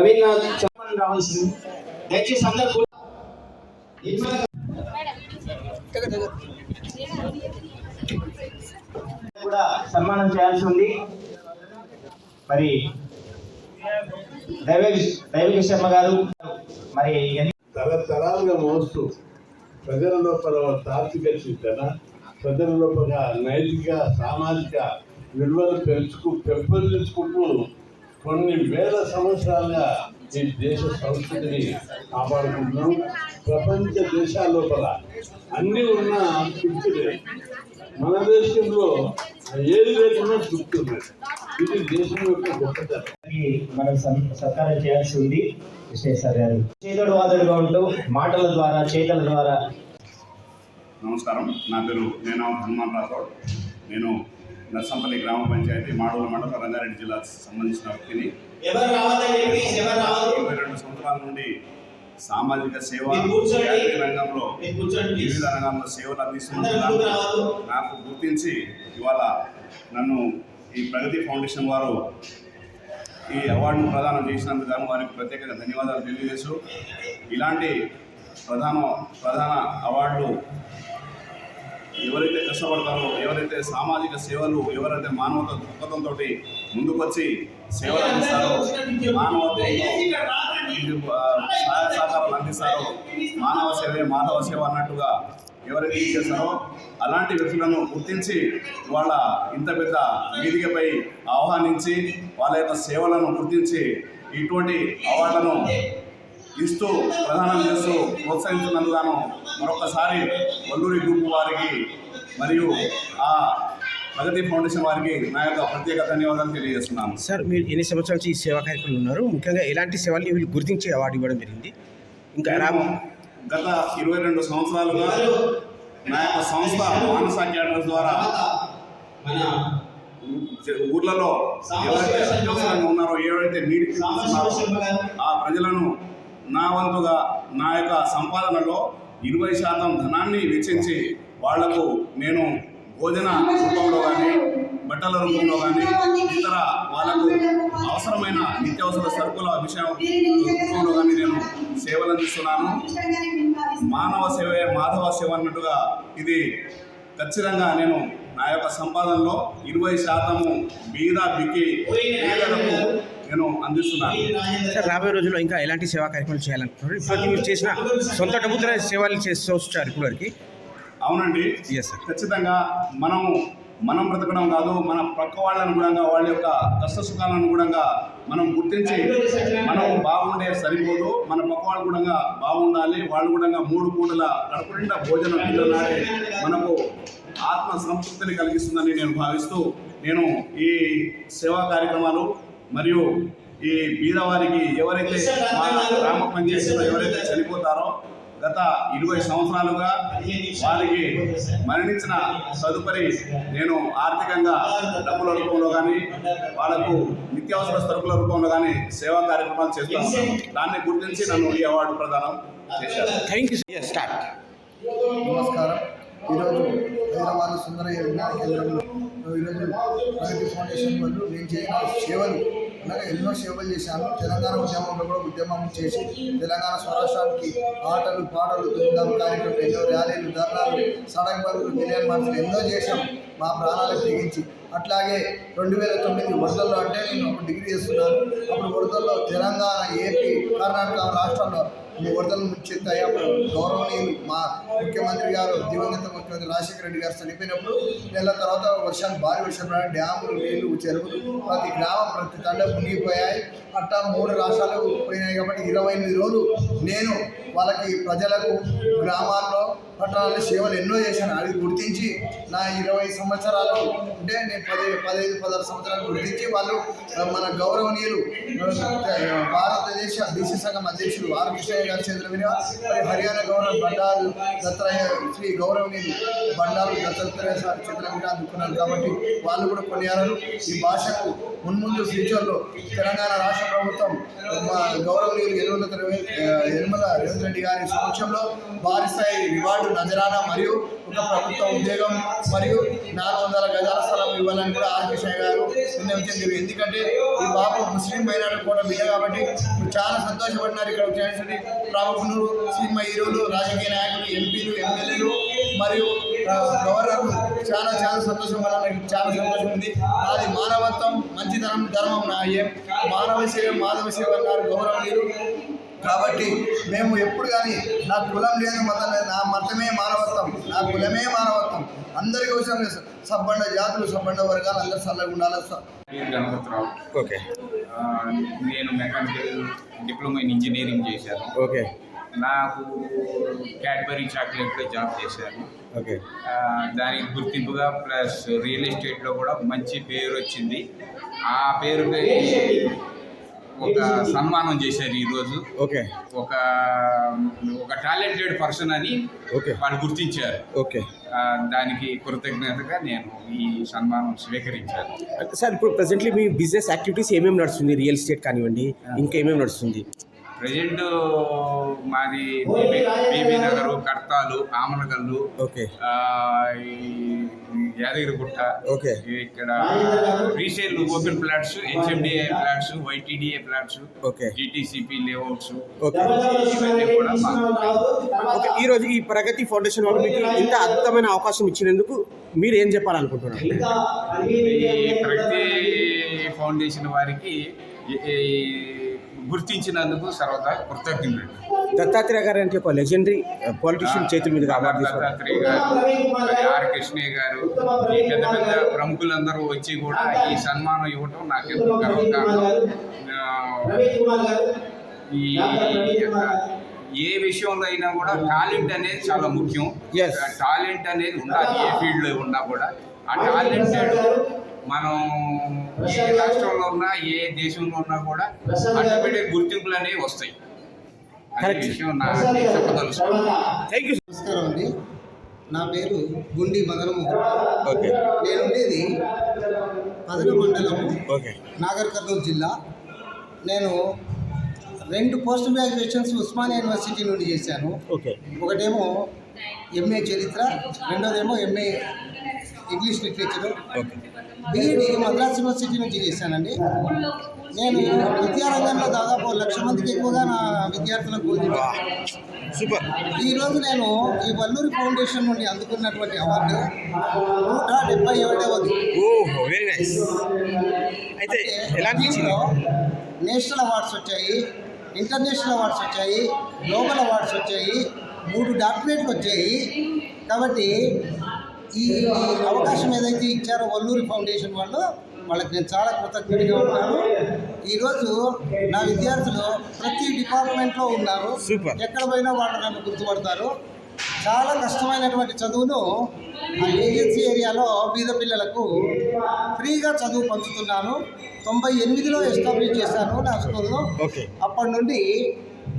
రవీంద్రనాథ్ చౌహాన్ రావాల్సింది. దయచేసి అందరూ కూడా సన్మానం చేయాల్సి ఉంది. మరి దైవ దైవిక శర్మ గారు మరి తరతరాలుగా మోస్తూ ప్రజల లోపల తాత్విక చింతన ప్రజల లోపల నైతిక సామాజిక విలువలు పెంచుకు పెంపొందించుకుంటూ కొన్ని వేల సంవత్సరాలుగా ఈ దేశ సంస్కృతిని కాపాడుకుంటున్నాం. ప్రపంచ దేశాల లోపల అన్నీ ఉన్న తృప్తి మన దేశంలో ఏది లేకుండా తృప్తి ఉన్నది. ఇది దేశం యొక్క గొప్పతనం. మనం సత్కారం చేయాల్సి ఉంది. విశ్వేశ్వర గారు. చేతుడు వాదుడుగా ఉంటూ మాటల ద్వారా చేతల ద్వారా. నమస్కారం. నా పేరు నేను హనుమాన్ రాథోడ్. నేను నర్సంపల్లి గ్రామ పంచాయతీ మాడూరు మండలం రంగారెడ్డి జిల్లాకు సంబంధించిన వ్యక్తిని. ఇరవై రెండు సంవత్సరాల నుండి సామాజిక సేవ రంగంలో వివిధ రంగంలో సేవలు రావద్దు నాకు గుర్తించి ఇవాళ నన్ను ఈ ప్రగతి ఫౌండేషన్ వారు ఈ అవార్డును ప్రదానం చేసినందుకు గాను వారికి ప్రత్యేకంగా ధన్యవాదాలు తెలియజేస్తూ ఇలాంటి ప్రధాన ప్రధాన అవార్డులు ఎవరైతే కష్టపడతారో ఎవరైతే సామాజిక సేవలు ఎవరైతే మానవత దృక్పథంతో ముందుకొచ్చి సేవలు అందిస్తారో మానవ సహాయ సహకారాలు అందిస్తారో మానవ సేవే మానవ సేవ అన్నట్టుగా ఎవరైతే ఇది చేస్తారో అలాంటి వ్యక్తులను గుర్తించి వాళ్ళ ఇంత పెద్ద వేదికపై ఆహ్వానించి వాళ్ళ యొక్క సేవలను గుర్తించి ఇటువంటి అవార్డులను ఇస్తూ ప్రదానం చేస్తూ ప్రోత్సహించినందుకు మరొకసారి వల్లూరి గ్రూప్ వారికి మరియు ఆ ప్రగతి ఫౌండేషన్ వారికి నా యొక్క ప్రత్యేక ధన్యవాదాలు తెలియజేస్తున్నాను. సార్ మీరు ఎన్ని సంవత్సరాల నుంచి ఈ సేవా కార్యక్రమాలు ఉన్నారు? ముఖ్యంగా ఎలాంటి సేవల్ని వీళ్ళు గుర్తించి అవార్డు ఇవ్వడం జరిగింది? ఇంకా గత ఇరవై రెండు సంవత్సరాలుగా నా యొక్క సంస్థ మానస క్యాటర్స్ ద్వారా ఊర్లలో ఎవరైతే ఉన్నారో నీటికి ఉన్నారో ఆ ప్రజలను నా వంతుగా నా యొక్క సంపాదనలో ఇరవై శాతం ధనాన్ని వెచ్చించి వాళ్ళకు నేను భోజన రూపంలో కానీ బట్టల రూపంలో కానీ ఇతర వాళ్ళకు అవసరమైన నిత్యావసర సరుకుల విషయం రూపంలో కానీ నేను సేవలు అందిస్తున్నాను. మానవ సేవే మాధవ సేవ అన్నట్టుగా ఇది ఖచ్చితంగా నేను నా యొక్క సంపాదనలో ఇరవై శాతము బీద బిక్కి పేదలకు నేను అందిస్తున్నాను. సార్ రాబోయే రోజుల్లో ఇంకా ఎలాంటి సేవా కార్యక్రమాలు చేయాలనుకుంటున్నారు? ఇప్పటికీ మీరు చేసిన సొంత డబ్బుతో సేవలు చేస్తూ వచ్చారు ఇప్పటి వరకు అవునండి sir. ఖచ్చితంగా మనము మనం బ్రతకడం కాదు మన పక్క వాళ్ళను కూడా వాళ్ళ యొక్క కష్ట సుఖాలను కూడా మనం గుర్తించి మనం బాగుండే సరిపోదు. మన పక్క వాళ్ళు కూడా బాగుండాలి. వాళ్ళు కూడా మూడు పూటల కడుపు నిండా భోజనం తినాలి మనకు ఆత్మ సంతృప్తిని కలిగిస్తుందని నేను భావిస్తూ నేను ఈ సేవా కార్యక్రమాలు మరియు ఈ బీదవారికి ఎవరైతే మా గ్రామ పంచాయతీలో ఎవరైతే చనిపోతారో గత ఇరవై సంవత్సరాలుగా వారికి మరణించిన తదుపరి నేను ఆర్థికంగా డబ్బుల రూపంలో కానీ వాళ్ళకు నిత్యావసర సరుకుల రూపంలో కానీ సేవా కార్యక్రమాలు చేస్తాను. దాన్ని గుర్తించి నన్ను ఈ అవార్డు ప్రదానం చేశారు. థ్యాంక్ యూ స్టార్ట్ నమస్కారం. ఈరోజు హైదరాబాద్ సుందరయ్య విజ్ఞాన కేంద్రంలో ఈరోజు ప్రగతి ఫౌండేషన్ వాళ్ళు నేను చేసిన సేవలు అలాగే ఎన్నో సేవలు చేశాను. తెలంగాణ ఉద్యమంలో కూడా ఉద్యమం చేసి తెలంగాణ స్వరాష్ట్రానికి ఆటలు పాటలు దుర్గం కార్యక్రమం ఎన్నో ర్యాలీలు ధర్నాలు సడక్ బరువులు మిలియన్ మార్చులు ఎన్నో చేశాం. మా ప్రాణాలకు తెగించి. అట్లాగే రెండు వేల తొమ్మిది వరదల్లో అంటే నేను ఒక డిగ్రీ చేస్తున్నాను. అప్పుడు వరదల్లో తెలంగాణ ఏపీ కర్ణాటక రాష్ట్రాల్లో ఈ వరదలు ముచ్చెత్తాయి అప్పుడు గౌరవనీయులు మా ముఖ్యమంత్రి గారు దివంగత ముఖ్యమంత్రి రాజశేఖర రెడ్డి గారు చనిపోయినప్పుడు నెల తర్వాత వర్షాలు భారీ వర్షం పడి డ్యాములు నీళ్ళు చెరువులు ప్రతి గ్రామం ప్రతి తండ మునిగిపోయాయి. అట్టా మూడు రాష్ట్రాలు పోయినాయి కాబట్టి ఇరవై ఎనిమిది రోజులు నేను వాళ్ళకి ప్రజలకు గ్రామాల్లో పట్టణాల్లో సేవలు ఎన్నో చేశాను. అది గుర్తించి నా ఇరవై సంవత్సరాలు అంటే నేను పది పదహైదు పదహారు సంవత్సరాలు గుర్తించి వాళ్ళు మన గౌరవనీయులు భారతదేశ బీసీ సంఘం అధ్యక్షుడు ఆర్ కృష్ణయ్య గారి చేతుల మీద మరి హర్యానా గవర్నర్ బండారు దత్తరాయ శ్రీ గౌరవనీయులు బండారు దత్తాత్రేయ సార్ చేతుల మీద అందుకున్నారు కాబట్టి వాళ్ళు కూడా కొనియాలను ఈ భాషకు మున్ముందు ఫ్యూచర్లో తెలంగాణ రాష్ట్ర ప్రభుత్వం మా గౌరవనీయులు ఎరువుల యనమల రేవంత్ రెడ్డి గారి సమక్షంలో భారీ స్థాయి రివార్డు నజరానా మరియు ఒక ప్రభుత్వ ఉద్యోగం మరియు నాలుగు వందల గజాల స్థలం ఇవ్వాలని కూడా ఆర్కిషయ్య గారు నిర్ణయించడం ఎందుకంటే ఈ బాబు ముస్లిం మైనారిటీ కూడా బిడ్డ కాబట్టి చాలా సంతోషపడినారు ఇక్కడ వచ్చినటువంటి ప్రముఖులు సినిమా హీరోలు రాజకీయ నాయకులు ఎంపీలు ఎమ్మెల్యేలు మరియు ఆ, గవర్నర్లు చాలా చాలా సంతోషం వల్ల నాకు చాలా సంతోషం ఉంది. అది మానవత్వం మంచితనం ధర్మం నా ఏం మానవ సేవ మాధవ సేవ అన్నారు గౌరవనీయులు. కాబట్టి మేము ఎప్పుడు కానీ నా కులం లేదు మతం లేదు నా మతమే మానవత్వం నా కులమే మానవత్వం. అందరి కోసం సబ్బండ జాతులు సబ్బండ వర్గాలు అందరూ చల్లగా ఉండాలి స- పేరు గణపతిరావు. ఓకే. నేను మెకానికల్ డిప్లొమా ఇన్ ఇంజనీరింగ్ చేశాను. ఓకే. నాకు క్యాడ్బరీ చాక్లెట్లో జాబ్ చేశాను ఓకే. దానికి గుర్తింపుగా ప్లస్ రియల్ ఎస్టేట్లో కూడా మంచి పేరు వచ్చింది. ఆ పేరుపై ఒక సన్మానం చేశారు ఈరోజు. ఓకే. ఒక ఒక టాలెంటెడ్ పర్సన్ అని ఓకే. వాళ్ళు గుర్తించారు. ఓకే. దానికి కృతజ్ఞతగా నేను ఈ సన్మానం స్వీకరించాను. సార్ ఇప్పుడు ప్రెసెంట్లీ మీ బిజినెస్ యాక్టివిటీస్ ఏమేమి నడుస్తుంది? రియల్ ఎస్టేట్ కానివ్వండి ఇంకా ఏమేమి నడుస్తుంది? ప్రజెంట్ మాది బీబీ నగరు కడతాలు ఆమలగల్లు ఓకే. యాదగిరిగుట్ట ఓకే. ఇక్కడ resale open plots HMDA plots YTDA plots okay. GTCP layouts. Okay. ఈ రోజు ఈ ప్రగతి ఫౌండేషన్ వాళ్ళు మీకు ఇంత అద్భుతమైన అవకాశం ఇచ్చినందుకు మీరు ఏం చెప్పాలనుకుంటున్నారు? ఈ ప్రగతి ఫౌండేషన్ వారికి గుర్తించినందుకు సర్వదా కృతజ్ఞతలు దత్తాత్రేయ గారు అంటే ఒక లెజెండరీ పొలిటీషియన్ చేతుల మీద దత్తాత్రేయ గారు ఆర్ కృష్ణయ్య గారు ఈ పెద్ద పెద్ద ప్రముఖులందరూ వచ్చి కూడా ఈ సన్మానం ఇవ్వటం నాకు ఎంతో గర్వకారణం ఈ ఏ విషయంలో అయినా కూడా టాలెంట్ అనేది చాలా ముఖ్యం. టాలెంట్ అనేది ఉండాలి ఏ ఫీల్డ్లో ఉన్నా కూడా. ఆ టాలెంటెడ్ మనం ఏ రాష్ట్రంలో ఉన్నా ఏ దేశంలో ఉన్నా కూడా ఆటోమేటిక్ గుర్తింపులు అనేవి వస్తాయి. నమస్కారం అండి. నా పేరు గుండి మదనమోహన్ ఓకే. నేను ఉండేది పదన మండలము ఓకే. నాగర్ కర్నూలు జిల్లా. నేను రెండు పోస్ట్ గ్రాడ్యుయేషన్స్ ఉస్మానియా యూనివర్సిటీ నుండి చేశాను. ఓకే. ఒకటేమో ఎంఏ చరిత్ర రెండోదేమో MA English literature. BEd Madras university నుంచి చేశానండి. నేను విద్యారంగంలో దాదాపు లక్ష మందికి ఎక్కువగా నా విద్యార్థులకు బోధించాను. సూపర్. ఈరోజు నేను ఈ వల్లూరి ఫౌండేషన్ నుండి అందుకున్నటువంటి అవార్డు నూట డెబ్బై ఏడవది. ఓహో వెరీ నైస్. అయితే నేషనల్ అవార్డ్స్ వచ్చాయి. ఇంటర్నేషనల్ అవార్డ్స్ వచ్చాయి గ్లోబల్ అవార్డ్స్ వచ్చాయి మూడు డాక్టరేట్లు వచ్చాయి. కాబట్టి ఈ అవకాశం ఏదైతే ఇచ్చారో వల్లూరి ఫౌండేషన్ వాళ్ళు వాళ్ళకి నేను చాలా కృతజ్ఞతగా ఉన్నాను. ఈరోజు నా విద్యార్థులు ప్రతి డిపార్ట్మెంట్లో ఉన్నారు. ఎక్కడ పోయినా వాళ్ళు నన్ను గుర్తుపడతారు. చాలా కష్టమైనటువంటి చదువును ఆ ఏజెన్సీ ఏరియాలో బీద పిల్లలకు ఫ్రీగా చదువు పంచుతున్నాను. తొంభై ఎనిమిదిలో ఎస్టాబ్లిష్ చేశాను నా స్కూల్లో. ఓకే. అప్పటి నుండి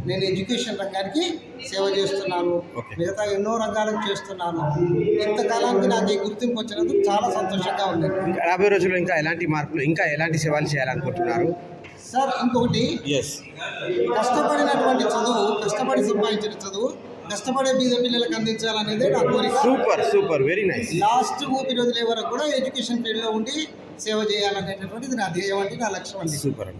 నేను ఎడ్యుకేషన్ రంగానికి సేవ చేస్తున్నాను. మిగతా ఎన్నో రంగాలకు చేస్తున్నాను. ఇంతకాలానికి నాకు ఈ గుర్తింపు వచ్చినందుకు చాలా సంతోషంగా ఉంది. రాబోయే రోజుల్లో ఇంకా ఎలాంటి మార్పులు ఇంకా ఎలాంటి సేవలు చేయాలనుకుంటున్నారు? సార్ ఇంకొకటి. ఎస్ కష్టపడినటువంటి చదువు కష్టపడి సంపాదించిన చదువు కష్టపడే బీద పిల్లలకు అందించాలనేదే నా కోరిక. Super super very nice. Last ఊపి రోజులే వరకు కూడా ఎడ్యుకేషన్ ఫీల్డ్లో ఉండి సేవ చేయాలనేటటువంటిది నా ధ్యేయం అంటే నా లక్ష్యం అండి. సూపర్